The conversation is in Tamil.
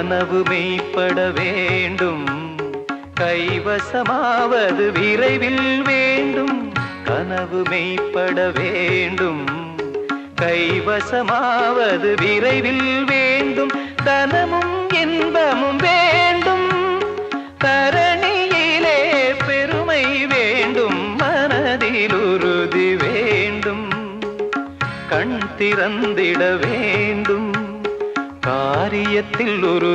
கனவு மெய்ப்பட வேண்டும். கைவசமாவது விரைவில் வேண்டும். கனவு மெய்ப்பட வேண்டும். கைவசமாவது விரைவில் வேண்டும். தனமும் இன்பமும் வேண்டும். தரணியிலே பெருமை வேண்டும். மனதில் உறுதி வேண்டும். கண் திறந்திட வேண்டும். காரியத்தில் உறுதி